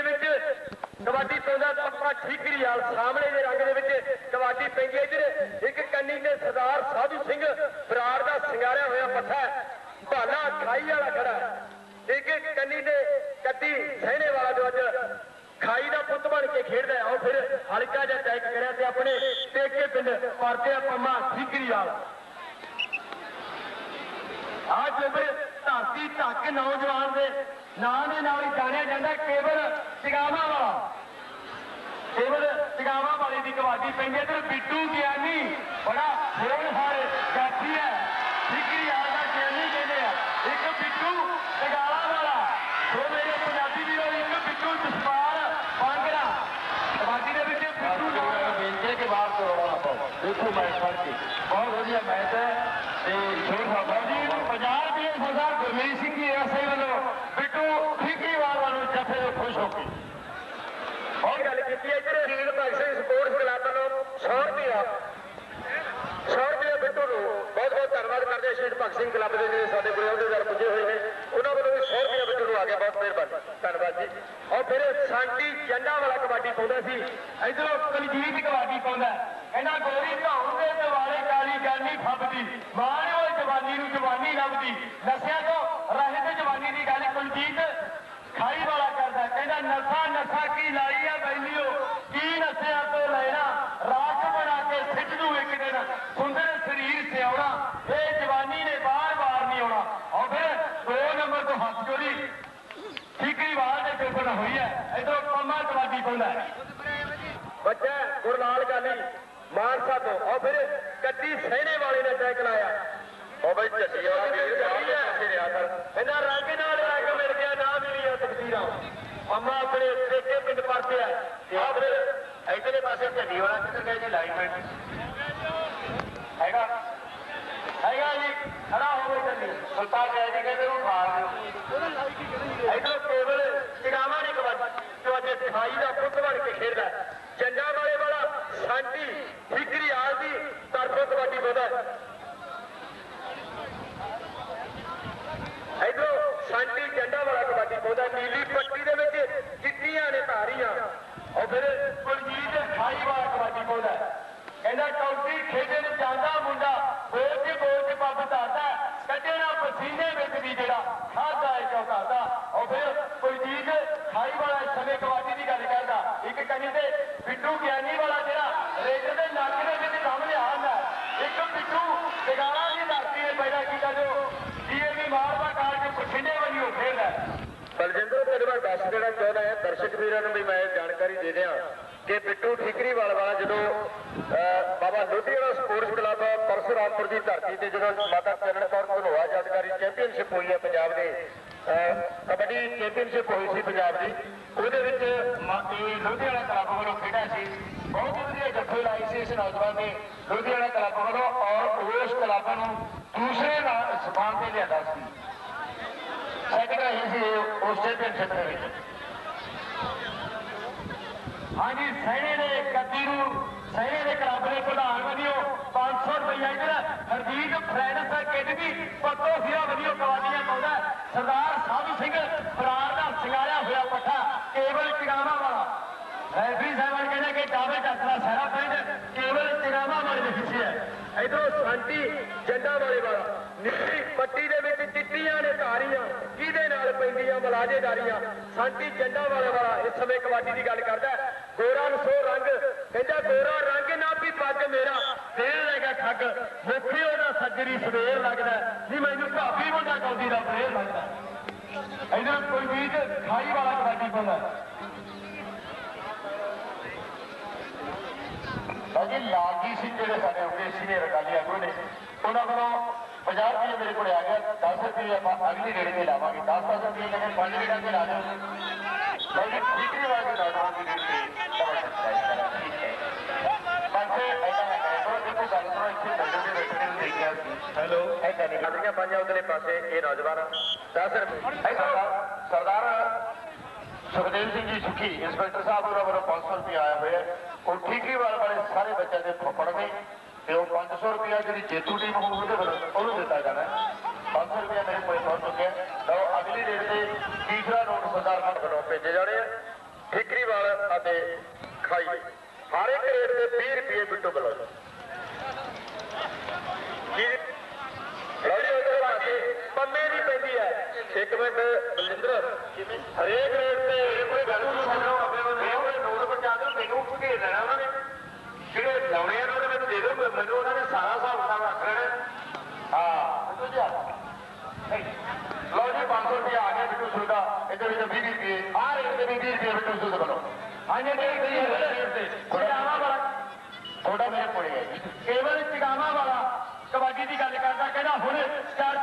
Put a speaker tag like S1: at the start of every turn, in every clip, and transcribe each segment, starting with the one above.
S1: ਵਿੱਚ ਪੱਠਾ ਠੀਕਰੀ ਵਾਲ ਸਾਹਮਣੇ ਦੇ ਰੰਗ ਦੇ ਵਿੱਚ ਕਬੱਡੀ ਪੈਂਦੀ ਹੈ ਇੱਧਰ। ਇੱਕ ਕੰਨੀ ਤੇ ਸਰਦਾਰ ਸਾਧੂ ਸਿੰਘ ਬਰਾੜ ਦਾ ਸਿੰਗਾਰਿਆ ਹੋਇਆ ਪੱਠਾ ਭਾਲਾ ਖਾਈ ਵਾਲਾ ਖੜਾ ਇੱਕ ਕੰਨੀ ਤੇ ਕੱਤੀ ਸਹਿਣੇ ਵਾਲਾ ਜੋ ਅੱਜ ਖਾਈ ਦਾ ਪੁੱਤ ਬਣ ਕੇ ਖੇਡਦਾ ਹੈ। ਆਓ ਫਿਰ ਹਲਕਾ ਜਿਹਾ ਟੈਕ ਕਰਿਆ ਤੇ ਆਪਣੇ ਟੇਕੇ ਪਿੰਡ ਪਰਤੇ ਪੰਮਾ ਠੀਕਰੀ ਵਾਲ ਅੱਜ ਜੋਬਰ ਧਰਤੀ ਧੱਕ ਨੌਜਵਾਨ ਦੇ ਨਾਂ ਦੇ ਨਾਲ ਹੀ ਜਾਣਿਆ ਜਾਂਦਾ ਕੇਵਲ ਸਿਗਾਵਾ ਵਾਲਾ ਕੇਵਲ ਸਿਗਾਵਾ ਵਾਲੀ ਦੀ ਕਬੱਡੀ ਪੈਂਦੀ ਹੈ ਤੇ ਬਿੱਟੂ ਗਿਆਨੀ ਬੜਾ ਹੋਣਹਾਰ ਜਾਤੀ ਹੈ ਠੀਕਰੀ ਵਾਲ ਦਾ ਗਿਆਨੀ ਕਹਿੰਦੇ ਆ ਇੱਕ ਬਿੱਟੂ ਸਿਗਾਵਾ ਵਾਲਾ ਉਹ ਮੇਰੇ ਪੰਜਾਬੀ ਵੀਰੋ ਇੱਕ ਬਿੱਟੂ ਜਸਪਾਲ ਬਾਂਗਰਾ ਕਬੱਡੀ ਦੇ ਵਿੱਚ ਬਿੱਟੂ ਨਾਲ
S2: ਬੇਨਤੀ ਕੇ ਬਾਹਰ ਤੋਂ ਰੋਣਾ ਪਾਓ ਦੇਖੋ ਮੈਚ ਫੜ ਕੇ ਬਹੁਤ ਵਧੀਆ ਮੈਚ ਹੈ ਤੇ ਸ਼ੋਰ ਸਾਹਿਬ
S1: ਜੀ ਨੂੰ 50 ਰੁਪਏ ਸਰਦਾਰ ਗੁਰਮੀਤ ਸਿੰਘ ਜੀ ਐਸਆਈ ਵੱਲੋਂ ਬਿੱਟੂ ਠੀਕਰੀਵਾਲ ਵੱਲੋਂ ਜੱਫੇ ਖੁਸ਼ ਹੋ ਕੇ। ਹੋਰ ਗੱਲ ਕੀਤੀ ਹੈ ਇੱਧਰ ਸ਼ਹੀਦ ਭਗਤ ਸਿੰਘ ਸਪੋਰਟਸ ਕਲੱਬ ਵੱਲੋਂ 100 ਰੁਪਏ 100 ਰੁਪਏ ਬਿੱਟੂ ਨੂੰ। ਬਹੁਤ ਬਹੁਤ ਧੰਨਵਾਦ ਕਰਦੇ ਹਾਂ ਸ਼ਹੀਦ ਭਗਤ ਸਿੰਘ ਕਲੱਬ ਦੇ ਜਿਹੜੇ ਸਾਡੇ ਕੋਲ ਅਹੁਦੇਦਾਰ ਪੁੱਜੇ ਹੋਏ ਨੇ। ਉਹਨਾਂ ਵੱਲੋਂ ਵੀ 100 ਰੁਪਏ ਬਿੱਟੂ ਨੂੰ ਆ ਗਿਆ ਬਹੁਤ ਮਿਹਰਬਾਨੀ। ਧੰਨਵਾਦ ਜੀ। ਔਰ ਫਿਰ ਸਾਂਟੀ ਜੰਡਾ ਵਾਲਾ ਕਬੱਡੀ ਪਾਉਂਦਾ ਸੀ। ਇਧਰੋਂ ਕਲਜੀਤ ਕਬੱਡੀ ਪਾਉਂਦਾ। ਕਹਿੰਦਾ ਗੋਰੀ ਧੌਣ ਦੇ ਦਿਵਾਲੇ ਕਾਲੀ ਜਾਨੀ ਫੱਬਦੀ ਮਾਣ ਓਏ ਜਵਾਨੀ ਨੂੰ ਜਵਾਨੀ ਲੱਭਦੀ ਨਸ਼ਿਆਂ ਤੋਂ ਰਹਿਤ ਜਵਾਨੀ ਦੀ ਗੱਲ ਕੁਲਜੀਤ ਖਾਈ ਵਾਲਾ ਕਰਦਾ ਕਹਿੰਦਾ ਨਸ਼ਾ ਨਸ਼ਾ ਕੀ ਲਾਈ ਆ ਬੈਲੀਓ ਕੀ ਨਸ਼ਿਆਂ ਤੋਂ ਲੈਣਾ ਰਾਖ ਬਣਾ ਕੇ ਸਿੱਟ ਨੂੰ ਇੱਕ ਦਿਨ ਸੁੰਦਰ ਸਰੀਰ ਸਿਆਉਣਾ ਇਹ ਜਵਾਨੀ ਨੇ ਬਾਰ-ਬਾਰ ਨਹੀਂ ਆਉਣਾ ਔਰ ਫਿਰ ਦੋ ਨੰਬਰ ਤੋਂ ਹੱਥ ਜੋੜੀ ਠੀਕਰੀ ਵਾਲ ਦੇ ਪੇਪਰ ਹੋਈ ਹੈ ਇਧਰੋਂ ਪੰਮਾ ਕਬੱਡੀ ਪਾਉਂਦਾ ਬੱਚਾ ਗੁਰਲਾਲ ਗਾਲੀ ਮਾਨਸਾ ਤੋਂ ਔਰ ਫਿਰ ਕੱਟੀ ਸਹਿਣੇ ਵਾਲੇ ਨੇ ਟੈਕ ਲਾਇਆ ਉਹ ਬਈ ਝੱਡੀ ਵੀਰ ਜਾਈ ਰਿਹਾ ਸਰ ਇਹਨਾਂ ਰੰਗ ਨਾਲ ਰੰਗ ਮਿਲ ਗਿਆ, ਨਾ ਮਿਲੀਆਂ ਤਕਦੀਰਾਂ। ਅੰਮਾ ਆਪਣੇ ਪੇਕੇ ਪਿੰਡ ਪਰਤੇ ਆ ਆ ਫਿਰ
S2: ਇਧਰਲੇ ਪਾਸੇ ਝੱਡੀ ਵਾਲਾ ਕਿੱਧਰ ਗਏ ਜੀ ਲਾਈਨਮੈਨ ਹੈਗਾ
S1: ਹੈਗਾ ਜੀ ਖੜਾ ਹੋ ਗਈ ਚੱਲੀ
S2: ਸੁਲਤਾਨ ਜੈ ਜੀ ਕਹਿੰਦੇ ਨੂੰ ਮਾਰ ਦਿਓ
S1: ਇਧਰ ਕੇਵਲ ਚਿੜਾਵਾ ਨੇ ਕਬੱਡੀ ਜੋ ਦਾ ਪੁੱਤ ਬਣ ਕੇ ਖੇਡਦਾ ਜੰਡਾ ਵਾਲੇ ਵਾਲਾ ਸਾਂਟੀ ਠੀਕਰੀ ਆਲ ਦੀ ਤਰਫੋਂ ਕਬੱਡੀ ਪਾਉਂਦਾ ਇਧਰੋਂ ਸਾਂਟੀ ਜੰਡਾ ਵਾਲਾ ਕਬੱਡੀ ਪਾਉਂਦਾ ਨੀਲੀ ਪੱਟੀ ਦੇ ਵਿੱਚ ਚਿੱਟੀਆਂ ਨੇ ਧਾਰੀਆਂ। ਔਰ ਫਿਰ ਕੁਲਜੀਤ ਖਾਈ ਵਾਲਾ ਕਬੱਡੀ ਪਾਉਂਦਾ ਕਹਿੰਦਾ ਕੌਡੀ ਖੇਡਣ ਜਾਂਦਾ ਮੁੰਡਾ ਬੋਝ ਬੋਝ ਪੱਬ ਧਰਦਾ ਕੱਢਣਾ ਪਸੀਨੇ ਵਿੱਚ ਵੀ ਜਿਹੜਾ ਖਾਦਾ ਹੈ ਚੌਕਾਦਾ ਔਰ ਫਿਰ ਕੁਲਜੀਤ ਖਾਈ ਵਾਲਾ ਸਮੇਂ ਕਬੱਡੀ ਦੀ ਗੱਲ ਕਰਦਾ। ਇੱਕ ਕਨੀ ਬਿੱਟੂ ਗਿਆਨੀ ਵਾਲਾ ਜਿਹੜਾ ਰੇਡਰ ਦੇ ਨੱਕ ਦੇ ਵਿੱਚ ਕੰਮ ਲਿਆ ਹੁੰਦਾ ਇੱਕ ਬਿੱਟੂ ਟਿਕਾਣਾ ਦੀ ਧਰਤੀ ਨੇ ਪੈਦਾ ਕੀਤਾ ਜੋ ਡੀਏਵੀ ਮਾਰਵਾ ਕਾਲ ਦੇ ਪਛਿੰਡੇ ਵਜੀ ਹੋ ਖੇਡਦਾ ਬਲਜਿੰਦਰ ਮੇਰੇ ਬਾਰੇ ਦੱਸ ਦੇਣਾ ਚਾਹੁੰਦਾ ਹੈ, ਦਰਸ਼ਕ ਵੀਰਾਂ ਨੂੰ ਵੀ ਮੈਂ ਜਾਣਕਾਰੀ ਦੇ ਦਿਆਂ ਕਿ ਬਿੱਟੂ ਠੀਕਰੀਵਾਲ ਵਾਲਾ ਜਦੋਂ ਬਾਬਾ ਲੋਧੀ ਵਾਲਾ ਸਪੋਰਟਸ ਕਲੱਬ ਪਰਸੁਰਾਮਪੁਰ ਦੀ ਧਰਤੀ ਤੇ ਜਦੋਂ ਮਾਤਾ ਚਰਨ ਕੌਰ ਧਨੋਆ ਯਾਦਗਾਰੀ ਚੈਂਪੀਅਨਸ਼ਿਪ ਹੋਈ ਹੈ ਪੰਜਾਬ ਦੇ ਕਬੱਡੀ ਚੈਂਪੀਅਨਸ਼ਿਪ ਹੋਈ ਸੀ ਪੰਜਾਬ ਦੀ। ਉਹਦੇ ਵਿੱਚ ਇਹ ਲੋਧੀ ਵਾਲਾ ਕਲੱਬ ਵੱਲੋਂ ਖੇਡਿਆ ਸੀ। ਬਹੁਤ ਹੀ ਵਧੀਆ ਜੱਫੇ ਲਾਈ ਸੀ ਇਸ ਨੌਜਵਾਨ ਨੇ ਲੋਧੀ ਕਲੱਬ ਵੱਲੋਂ ਔਰ ਉਸ ਕਲੱਬ ਨੂੰ ਦੂਸਰੇ ਨਾਲ ਸਥਾਨ ਤੇ ਲਿਆਂਦਾ ਸੀ। ਸੈਕਿੰਡ ਰਹੀ ਸੀ ਉਸ ਚੈਂਪੀਅਨਸ਼ਿਪ ਦੇ ਵਿੱਚ। ਹਾਂਜੀ ਸੈਣੇ ਨੇ ਕੱਦੀ ਨੂੰ ਸੈਣੇ ਦੇ ਕਲੱਬ ਦੇ ਪ੍ਰਧਾਨ ਵਧੀਓ 500 ਰੁਪਏ ਇਧਰ ਹਰਜੀਤ ਫਰੈਂਡਸ ਅਕੈਡਮੀ ਪੱਤੋ ਸਿਆ ਵਜੋਂ ਕਬੱਡੀਆਂ ਪਾਉਂਦਾ ਸਰਦਾਰ ਸਾਧੂ ਸਿੰਘ ਫਰਾਰ ਦਾ ਸਿੰਗਾਰਿਆ ਹੋਇਆ ਪੱਠਾ, ਕੇਵਲ ਚਿਗਾਵਾ ਵਾਲਾ। ਰੈਫਰੀ ਸਾਹਿਬਾਨ ਕਹਿੰਦੇ ਕਿ ਕਾਬਲ ਟੱਕਰਾ ਸਾਰਾ ਪੈਂਦਾ ਕੇਵਲ ਚਿਗਾਵਾ ਵਾਲੇ ਦੇ ਹਿੱਸੇ ਹੈ। ਇਧਰੋਂ ਸੰਟੀ ਜੰਡਾ ਵਾਲੇ ਵਾਲਾ। ਨਿੱਕੀ ਪੱਟੀ ਦੇ ਵਿੱਚ ਚਿੱਟੀਆਂ ਨੇ ਧਾਰੀਆਂ, ਕਿਹਦੇ ਨਾਲ ਪੈਂਦੀਆਂ ਮਲਾਜੇਦਾਰੀਆਂ? ਸਾਂਤੀ ਜੰਡਾ ਵਾਲੇ ਵਾਲਾ ਇਸ ਸਮੇਂ ਕਬੱਡੀ ਦੀ ਗੱਲ ਕਰਦਾ ਹੈ। ਗੋਰਾ ਨਸੋ ਰੰਗ ਕਹਿੰਦਾ ਗੋਰਾ ਰੰਗ ਨਾ ਵੀ ਪੱਗ ਮੇਰਾ ਫੇਰ ਲੈਗਾ ਠੱਗ ਮੁਖੀ ਉਹਦਾ ਸੱਜਰੀ ਸਵੇਰ ਲੱਗਦਾ ਨਹੀਂ ਮੈਨੂੰ ਭਾਬੀ ਦਾ ਫੇਰ ਲੱਗਦਾ ਇਧਰ ਕੋਈ ਖਾਈ ਵਾਲਾ ਕਬੱਡੀ ਪਾਉਂਦਾ
S2: ਭਾਜੀ ਲਾਗੀ ਸਿੰਘ ਜਿਹੜੇ ਸਾਡੇ ਹੋਗੇ ਸੀਨੀਅਰ ਅਕਾਲੀ ਆਗੂ ਨੇ, ਉਹਨਾਂ ਵੱਲੋਂ 50 ਰੁਪਏ ਮੇਰੇ ਕੋਲ ਆ ਗਿਆ 10 ਰੁਪਏ ਆਪਾਂ ਅਗਲੀ ਰੇੜੀ ਤੇ ਲਾਵਾਂਗੇ। 10 10 ਰੁਪਏ ਕਹਿੰਦੇ ਪੰਜ ਰੇੜਾਂ ਤੇ ਲਾ ਦਿਓ। ਭਾਜੀ ਠੀਕਰੀ ਵਾਲੀ ਨੌਜਵਾਨ ਦੀ ਰੇੜੀ ਤੇ ਸਬਸਿਡਾਈਜ਼
S1: 10 ਰੁਪਏ
S2: ਸਰਦਾਰ ਸੁਖਦੇਵ ਸਿੰਘ ਜੀ ਸੁਖੀ, ਇੰਸਪੈਕਟਰ ਸਾਹਿਬ ਉਹਨਾਂ ਵੱਲੋਂ 500 ਰੁਪਏ ਆਇਆ ਹੋਇਆ ਹੈ। ਉਹ ਠੀਕਰੀਵਾਲ ਵਾਲੇ ਸਾਰੇ ਬੱਚਿਆਂ ਦੇ ਫੁੱਫੜ ਨੇ ਤੇ ਉਹ 500 ਰੁਪਏ ਜਿਹੜੀ ਜੇਤੂ ਟੀਮ ਹੋਊ ਉਹਦੇ ਵੱਲੋਂ ਉਹਨੂੰ ਦਿੱਤਾ ਜਾਣਾ ਹੈ। 500 ਰੁਪਏ ਮੇਰੇ ਕੋਲ ਪਹੁੰਚ ਚੁੱਕਿਆ ਹੈ। ਤਾਂ ਉਹ ਅਗਲੀ ਡੇਟ ਤੇ ਤੀਸਰਾ ਨੋਟ ਸਰਦਾਰ
S1: ਵੱਲੋਂ ਭੇਜੇ ਜਾਣੇ ਆ। ਠੀਕਰੀਵਾਲ ਅਤੇ ਖਾਈ। ਹਰ ਇੱਕ ਰੇਟ ਤੇ 20 ਰੁਪਏ ਬਿੱਟੂ ਵੱਲੋਂ ਇੱਕ ਮਿੰਟ ਬਲਜਿੰਦਰ ਹਰੇਕ ਰੇਟ ਤੇ ਕੋਈ ਗੱਲ ਨਹੀਂ ਛੱਡੋ ਆਪੇ ਬੰਦੇ ਉਹ ਨੋਟ ਪਹੁੰਚਾ ਦਿਓ ਮੈਨੂੰ ਭੁਗੇ ਦੇਣਾ ਉਹਨਾਂ ਨੇ। ਜਿਹੜੇ ਲਾਉਣੇ ਆ ਉਹਨਾਂ ਮੈਨੂੰ ਦੇ ਦਿਓ ਮੈਨੂੰ ਉਹਨਾਂ ਨੇ ਸਾਰਾ ਹਿਸਾਬ ਕਿਤਾਬ ਰੱਖ ਲੈਣਾ। ਹਾਂ
S2: ਲਓ ਜੀ 500 ਰੁਪਏ ਆ ਗਿਆ ਬਿੱਟੂ ਸੂਦ ਇਹਦੇ ਵਿੱਚ 20 ਰੁਪਏ ਆ ਰੇਟ ਤੇ ਵੀ 20 ਰੁਪਏ ਬਿੱਟੂ ਸੂਦ ਬਣੋ
S1: ਠੀਕ ਜੀ ਰੇਟ ਤੇ। ਚਿਗਾਵਾ ਵਾਲਾ।
S2: ਥੋੜਾ ਮੇਰੇ ਕੋਲੇ ਹੈ
S1: ਕੇਵਲ ਚਿਗਾਵਾ ਵਾਲਾ। ਕਬੱਡੀ ਦੀ ਗੱਲ ਕਰਦਾ ਕਹਿੰਦਾ ਹੁਣ ਗਲ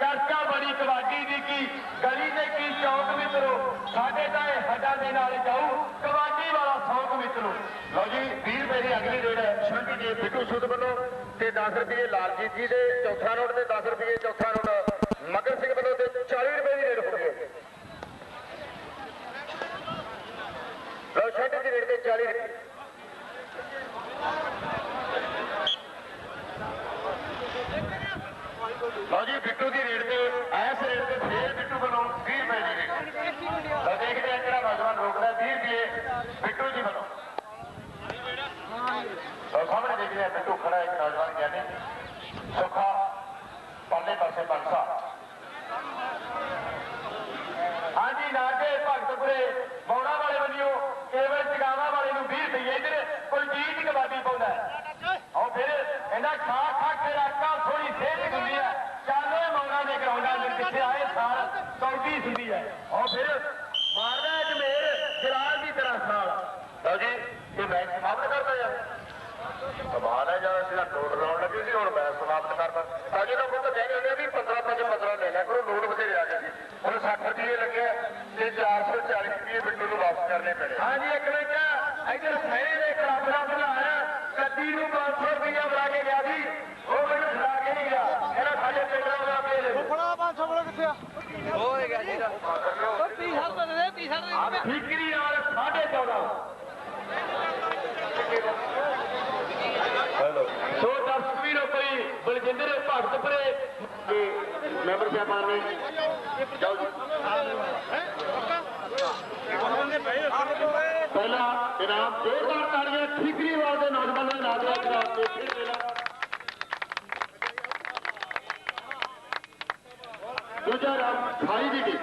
S1: ਚਰਚਾ ਬੜੀ ਕਬੱਡੀ ਦੀ ਕੀ, ਗਲੀ ਦੇ ਕੀ ਚੌਕ ਮਿੱਤਰੋ? ਸਾਡੇ ਤਾਂ ਇਹ ਹੱਡਾਂ ਦੇ ਨਾਲ ਜਾਊ, ਕਬੱਡੀ ਵਾਲਾ ਸ਼ੌਕ ਮਿੱਤਰੋ।
S2: ਲਓ ਜੀ 20 ਰੁਪਏ ਦੀ ਅਗਲੀ ਰੇਟ ਹੈ।
S1: ਸ਼ੰਟੀ ਜੀ ਬਿੱਟੂ ਸੁਧ ਵੱਲੋਂ ਤੇ 10 ਰੁਪਏ ਲਾਲਜੀਤ ਜੀ ਦੇ ਚੌਥਾ ਨੋਟ ਤੇ 10 ਰੁਪਏ ਚੌਥਾ ਨੋਟ ਮਗਰ ਸਿੰਘ ਵੱਲੋਂ ਤੇ 40 ਰੁਪਏ ਦੀ ਰੇਟ ਹੋ ਗਈ ਲਓ ਸ਼ੰਟੀ ਦੀ ਰੇਟ ਤੇ 40 ਰੁਪਏ
S2: ਲਓ ਜੀ ਬਿੱਟੂ ਦੀ ਰੇਟ ਤੇ ਐਸ ਰੇਟ ਤੇ ਫੇਰ ਬਿੱਟੂ ਵੱਲੋਂ 20 ਰੁਪਏ ਦੀ ਰੇਟ ਤਾਂ ਦੇਖਦੇ ਆ ਕਿਹੜਾ ਨੌਜਵਾਨ ਰੋਕਦਾ 20 ਰੁਪਏ ਬਿੱਟੂ ਜੀ ਵੱਲੋਂ ਤਾਂ ਸਾਹਮਣੇ ਬਿੱਟੂ ਖੜਾ ਇੱਕ ਨੌਜਵਾਨ ਗਿਆਨੀ ਸੁਖਾ, ਪਰਲੇ ਪਾਸੇ ਪੰਸਾ
S1: ਹਾਂਜੀ ਨਾਗੇ ਭਗਤਪੁਰੇ ਬੌੜਾ ਵਾਲੇ ਬੰਨਿਓ, ਕੇਵਲ ਚਗਾਵਾ ਵਾਲੇ ਨੂੰ 20 ਰੁਪਏ ਇਧਰ ਕੁਲਜੀਤ ਕਬਾਡੀ ਪਾਉਂਦਾ ਹੈ। ਆਓ ਫਿਰ ਕਹਿੰਦਾ ਖਾ ਖਾ ਕੇ ਰਾਕਾ ਥੋੜੀ ਸੇਧ ਹੁੰਦੀ ਹੈ। ਚਾਲੇ ਮੌਨਾ ਨੇ ਗਰਾਊਂਡਾਂ ਦੇ ਪਿੱਛੇ ਆਏ? ਸਾਲ ਕੌਡੀ ਹੁੰਦੀ ਹੈ। ਆਓ ਫਿਰ ਮਾਰਦਾ ਹੈ ਜਮੇਰ ਜਲਾਲ ਦੀ ਤਰ੍ਹਾਂ ਸਾਲ
S2: ਲਓ ਜੀ ਇਹ ਮੈਚ ਸਮਾਪਤ ਕਰਦਾ ਯਾਰ
S1: ਕਮਾਲ ਹੈ ਜਦ ਅਸੀਂ ਨੋਟ ਲਾਉਣ ਲੱਗੇ ਸੀ ਹੁਣ ਮੈਂ ਸਮਾਪਤ ਕਰਦਾ।
S2: ਸਾਡੇ ਲੋਕ ਤਾਂ ਕਹਿੰਦੇ ਹੁੰਦੇ ਆ ਵੀ 15 5 15 ਲੈ ਲਿਆ ਕਰੋ ਨੋਟ ਬਥੇਰੇ ਆ ਗਏ ਸੀ। ਹੁਣ 60 ਰੁਪਏ ਲੱਗਿਆ ਤੇ 440 ਰੁਪਏ ਬਿੱਟੂ ਨੂੰ ਵਾਪਸ ਕਰਨੇ ਪੈਣੇ।
S1: ਹਾਂਜੀ ਇੱਕ ਮਿੰਟ। ਇੱਧਰ ਸਹਿਰੇ ਦੇ ਕਲੱਬ ਦਾ ਬੁਲਾਇਆ ਕੱਦੀ ਨੂੰ 500 ਰੁਪਇਆ ਬੁਲਾ ਕੇ ਗਿਆ ਸੀ। ਉਹ ਮੈਨੂੰ ਛੁਡਾ ਕੇ ਨਹੀਂ ਗਿਆ। ਇਹਦਾ ਸਾਡੇ ਪਿੰਡ ਦਾ ਬਣਾ ਕੇ ਲੈ
S3: ਫੜਾ 500 ਬੜਾ ਕਿੱਥੇ ਆ? ਹੋਏਗਾ ਜੀ ਉਹ 30 ਹਜ਼ਾਰ ਦੇ ਦੇ 30 ਹਜ਼ਾਰ ਦੇ
S1: ਠੀਕਰੀ ਨਾਲ 14.5 ਸੋ ਦਰਸ਼ਕ ਵੀਰੋ ਕੋਈ ਬਲਜਿੰਦਰ ਭਗਤਪੁਰੇ
S2: ਤੇ ਮੈਂਬਰ ਸਾਹਿਬਾਨ ਨੇ ਜਾਓ ਜੀ। ਪਹਿਲਾ ਇਨਾਮ ਜ਼ੋਰਦਾਰ ਤਾੜੀਆਂ ਠੀਕਰੀਵਾਲ ਦੇ ਨੌਜਵਾਨਾਂ ਨੇ ਲਾ ਦਿਆ ਇਨਾਮ ਤੇ ਫਿਰ ਮੇਲਾ ਦੂਜਾ ਇਨਾਮ ਖਾਈ ਦੀ ਟੀਮ।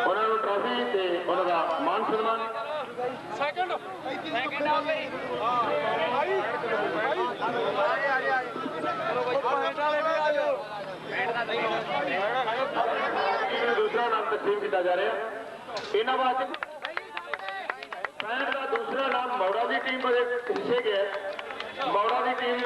S2: ਉਹਨਾਂ ਨੂੰ ਟਰਾਫੀ ਤੇ ਉਹਨਾਂ ਦਾ ਮਾਨ ਸਨਮਾਨ।
S3: ਸੈਕਿੰਡ ਸੈਕਿੰਡ ਆ ਗਈ ਆਈ ਆਈ ਆਈ ਆਈ ਚਲੋ ਬਈ ਪੁਆਇੰਟ ਵਾਲੇ ਵੀ ਆ ਜਾਓ
S2: ਇਹ ਦੂਸਰਾ ਕੀਤਾ ਜਾ ਰਿਹਾ ਇਹਨਾਂ ਵਾਸਤੇ ਪੈਂਟ ਦਾ ਦੂਸਰਾ ਨਾਮ ਮੌੜਾ ਦੀ ਟੀਮ ਦੇ ਪਿੱਛੇ ਗਿਆ ਹੈ। ਮੌੜਾ ਦੀ ਟੀਮ